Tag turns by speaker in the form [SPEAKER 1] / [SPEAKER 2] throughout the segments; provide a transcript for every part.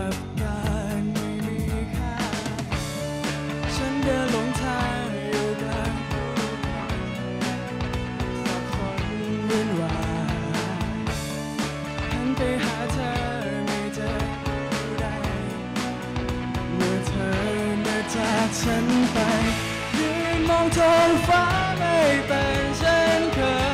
[SPEAKER 1] กับการไม่มีค่า ฉันเดินหลงทางอยู่กลางผู้คนสับสนวุ่นวายหันไปหาเธอไม่เจอผู้ใดเมื่อเธอเดินจากฉันไป ยืนมองท้องฟ้าไม่เป็นเช่นเคย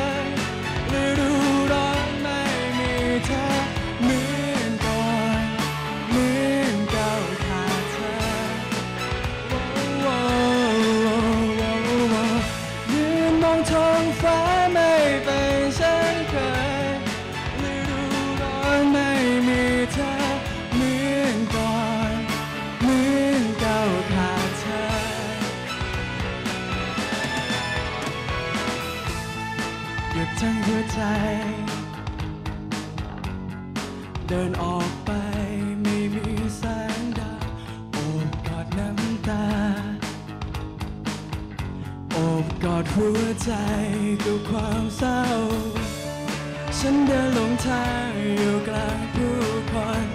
[SPEAKER 1] หยุดทั้งหัวใจ เดินออกไปไม่มีแสงดาวโอบกอดน้ำตา โอบกอดหัวใจกับความเศร้า ฉันเดินหลงทางอยู่กลางผู้คน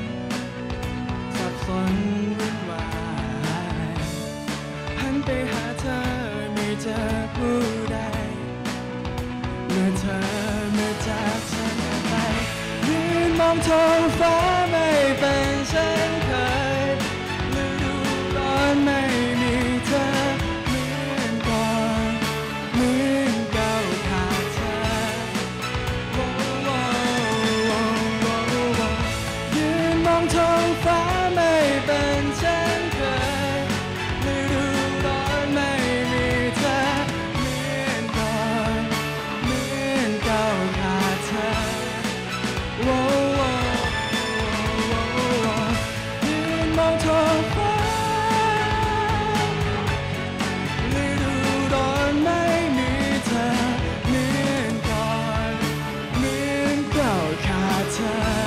[SPEAKER 1] สับสนวุ่นวายหันไปหาเธอไม่เจอผู้ ยืนม ข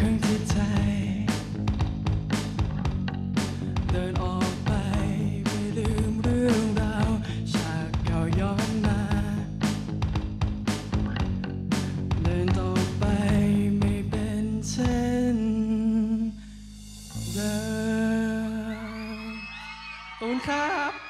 [SPEAKER 1] บ่อยครั้งที่ใจ เดินออกไปไม่ลืมเรื่องราวฉากเก่าย้อนมา เดินต่อไปไม่เป็นเช่นเดิมขอบคุณครับ